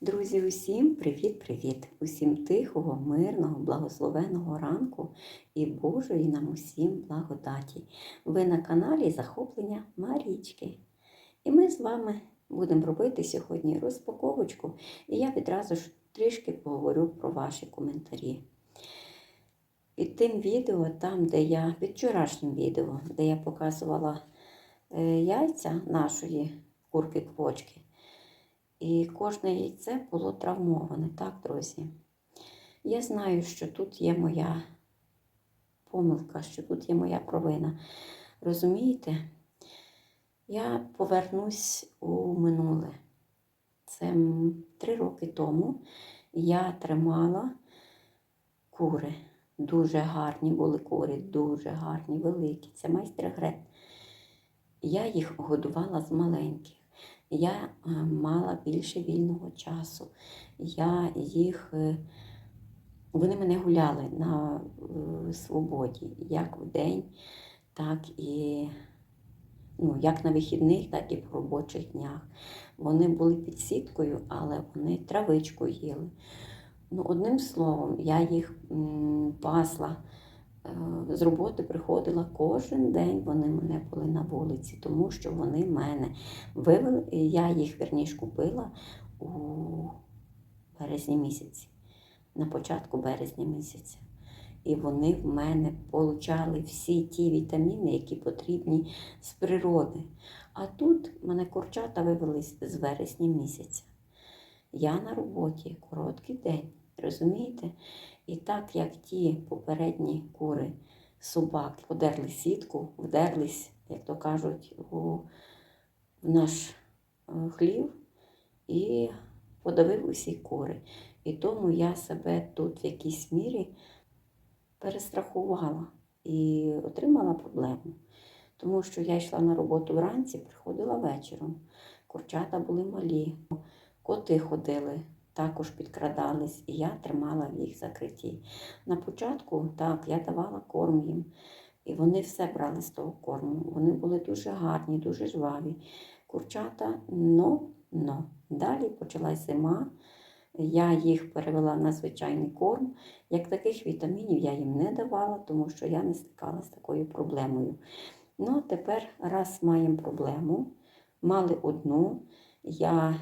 Друзі, усім привіт-привіт! Усім тихого, мирного, благословеного ранку і Божої нам усім благодаті. Ви на каналі Захоплення Марічки. І ми з вами будемо робити сьогодні розпаковочку, і я відразу ж трішки поговорю про ваші коментарі. Під тим відео, там, де я, під вчорашнім відео, де я показувала е, яйця нашої курки-квочки, і кожне яйце було травмоване, так, друзі? Я знаю, що тут є моя помилка, що тут є моя провина. Розумієте? Я повернусь у минуле. Це три роки тому я тримала кури. Дуже гарні були кури, дуже гарні, великі. Це майстер Грет. Я їх годувала з маленьких. Я е, мала більше вільного часу. Я їх, е, вони мене гуляли на е, свободі, як вдень, так і ну, як на вихідних, так і по робочих днях. Вони були під сіткою, але вони травичку їли. Ну, одним словом, я їх пасла. Е, З роботи приходила кожен день, вони мене були на вулиці, тому що вони мене вивели. Я їх верніш купила у березні місяці, на початку березня місяця. І вони в мене получали всі ті вітаміни, які потрібні з природи. А тут мене курчата вивелись з вересня місяця. Я на роботі короткий день, розумієте? І так як ті попередні кури собак подерли сітку, вдерлись, як то кажуть, у наш е, хлів і подавив усі кури. І тому я себе тут в якійсь мірі перестрахувала і отримала проблему. Тому що я йшла на роботу вранці, приходила вечором. Курчата були малі, коти ходили, також підкрадались, і я тримала в їх закритті. На початку так, я давала корм їм, і вони все брали з того корму. Вони були дуже гарні, дуже жваві. Курчата, но, но. Далі почалась зима. Я їх перевела на звичайний корм. Як таких вітамінів я їм не давала, тому що я не стикалася з такою проблемою. Ну, а тепер, раз маємо проблему, мали одну, я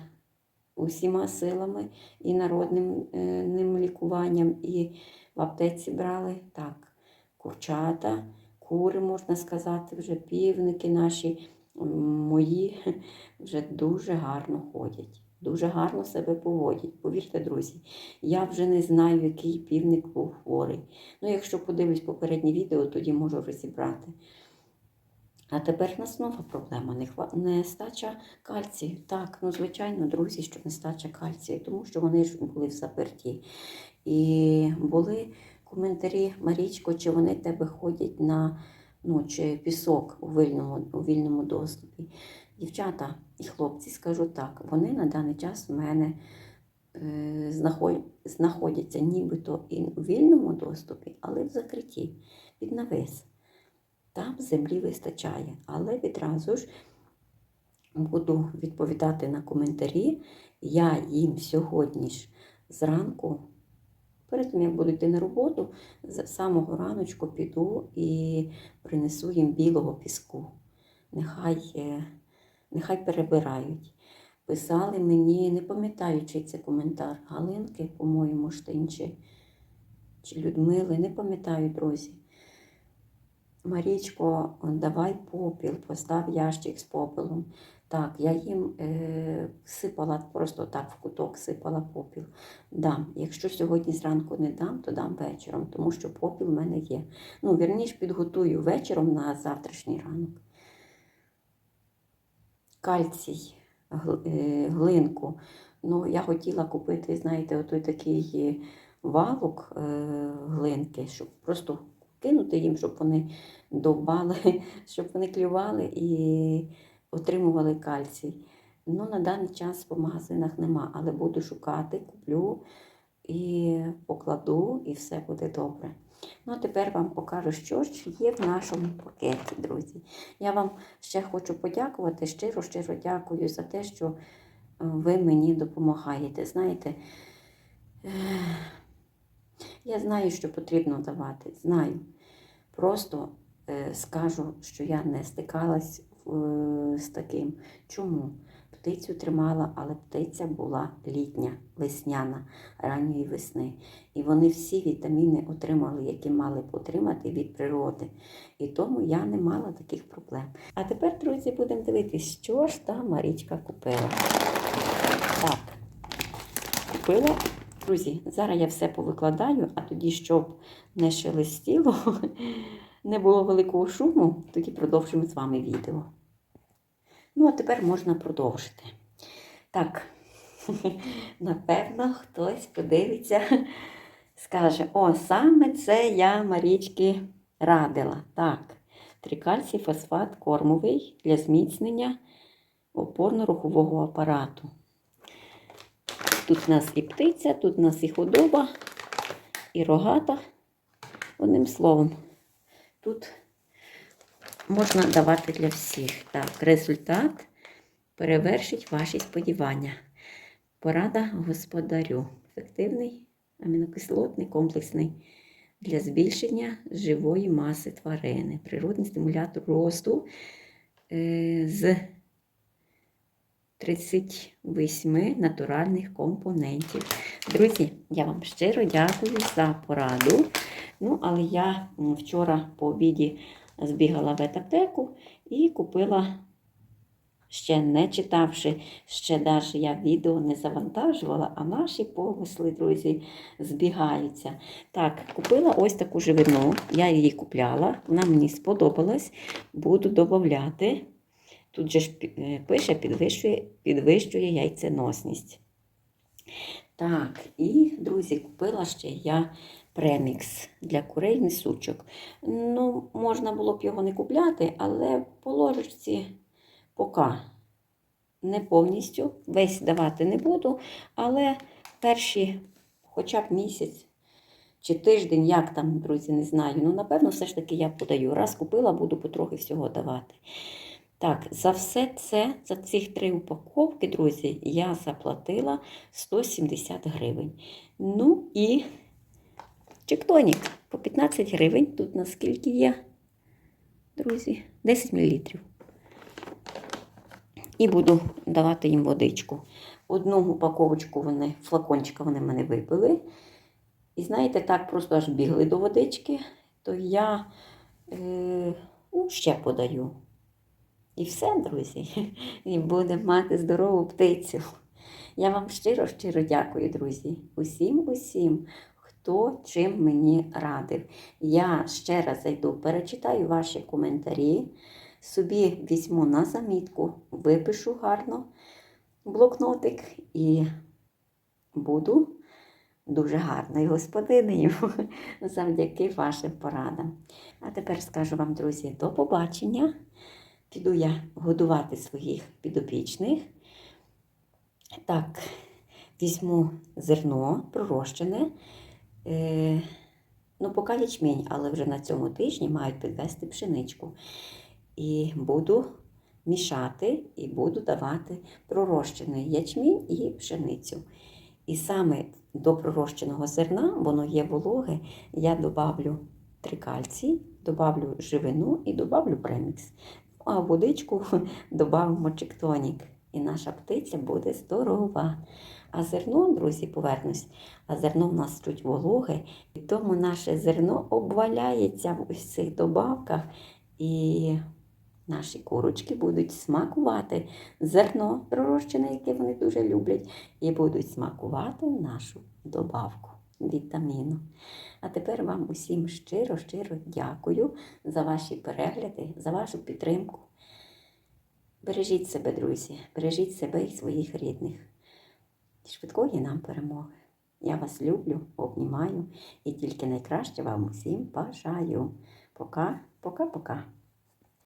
усіма силами і народним е, ним лікуванням, і в аптеці брали так, курчата, кури, можна сказати, вже півники наші мої вже дуже гарно ходять. Дуже гарно себе поводять. Повірте, друзі, я вже не знаю, який півник був хворий. Ну, якщо подивлюсь попереднє відео, тоді можу розібрати. А тепер в нас нова проблема нестача кальцію. Так, ну звичайно, друзі, що нестача кальцію, тому що вони ж були в заперті. І були коментарі, Марічко, чи вони тебе ходять на ну, чи пісок у вільному, у вільному доступі. Дівчата і хлопці, скажу так, вони на даний час в мене е, знаходяться нібито і у вільному доступі, але в закритті, під навис. Там землі вистачає, але відразу ж буду відповідати на коментарі. Я їм сьогодні ж зранку, перед тим, як буду йти на роботу, з самого раночку піду і принесу їм білого піску. Нехай, е, нехай перебирають. Писали мені, не пам'ятаю, чий це коментар, Галинки, по-моєму, Штинчі, чи Людмили, не пам'ятаю, друзі. Марічко, давай попіл, постав ящик з попелом. Так, я їм е, сипала просто так в куток, сипала попіл. Дам. Якщо сьогодні зранку не дам, то дам вечором, тому що попіл в мене є. Ну, вірніш, підготую вечором на завтрашній ранок. Кальцій, е, глинку. Ну, я хотіла купити, знаєте, отой такий е, валок е, глинки, щоб просто кинути їм, щоб вони довбали, щоб вони клювали і отримували кальцій. Ну, на даний час по магазинах нема, але буду шукати, куплю і покладу, і все буде добре. Ну, а тепер вам покажу, що ж є в нашому пакеті, друзі. Я вам ще хочу подякувати, щиро-щиро дякую за те, що ви мені допомагаєте. Знаєте, е, я знаю, що потрібно давати. Знаю. Просто е, скажу, що я не стикалась е, з таким. Чому? Птицю тримала, але птиця була літня, весняна, ранньої весни. І вони всі вітаміни отримали, які мали б отримати від природи. І тому я не мала таких проблем. А тепер, друзі, будемо дивитися, що ж та Марічка купила. Так, купила. Друзі, зараз я все повикладаю, а тоді, щоб не шелестіло, не було великого шуму, тоді продовжимо з вами відео. Ну, а тепер можна продовжити. Так, напевно, хтось подивиться, скаже: о, саме це я Марічки радила. Так, трикальцій фосфат кормовий для зміцнення опорно-рухового апарату. Тут у нас і птиця, тут у нас і худоба, і рогата. Одним словом, тут можна давати для всіх. Так, результат перевершить ваші сподівання. Порада господарю. Ефективний амінокислотний, комплексний для збільшення живої маси тварини. Природний стимулятор росту е, з 38 натуральних компонентів. Друзі, я вам щиро дякую за пораду. Ну, але я вчора по обіді збігала в ветаптеку і купила, ще не читавши, ще навіть я відео не завантажувала, а наші помисли, друзі, збігаються. Так, купила ось таку живину, я її купляла, вона мені сподобалась, буду додати. Тут же ж е, пише, підвищує, підвищує яйценосність. Так, і, друзі, купила ще я премікс для курей несучок. Ну, можна було б його не купляти, але по ложечці поки не повністю. Весь давати не буду, але перші хоча б місяць чи тиждень, як там, друзі, не знаю. Ну, напевно, все ж таки я подаю. Раз купила, буду потрохи всього давати. Так, за все це, за цих три упаковки, друзі, я заплатила 170 гривень. Ну і чектонік по 15 гривень. Тут наскільки є, друзі, 10 мл. І буду давати їм водичку. Одну упаковочку вони, флакончика вони мене випили. І знаєте, так просто аж бігли до водички, то я е, ну, ще подаю. І все, друзі. І будемо мати здорову птицю. Я вам щиро, щиро дякую, друзі. Усім, усім, хто чим мені радив. Я ще раз зайду, перечитаю ваші коментарі, собі візьму на замітку, випишу гарно блокнотик і буду дуже гарною господинею завдяки вашим порадам. А тепер скажу вам, друзі, до побачення. Піду я годувати своїх підопічних. Так, візьму зерно пророщене. Е, ну, поки ячмінь, але вже на цьому тижні мають підвести пшеничку. І буду мішати і буду давати пророщений ячмінь і пшеницю. І саме до пророщеного зерна, воно є вологе, я добавлю трикальцій, добавлю живину і добавлю премікс. А в водичку додамо чектонік. І наша птиця буде здорова. А зерно, друзі, повернусь, а зерно в нас чуть вологе, і тому наше зерно обваляється в цих добавках, і наші курочки будуть смакувати зерно пророщене, яке вони дуже люблять, і будуть смакувати нашу добавку вітаміну. А тепер вам усім щиро-щиро дякую за ваші перегляди, за вашу підтримку. Бережіть себе, друзі, бережіть себе і своїх рідних. Швидкої нам перемоги. Я вас люблю, обнімаю і тільки найкраще вам усім бажаю. Пока, пока-пока.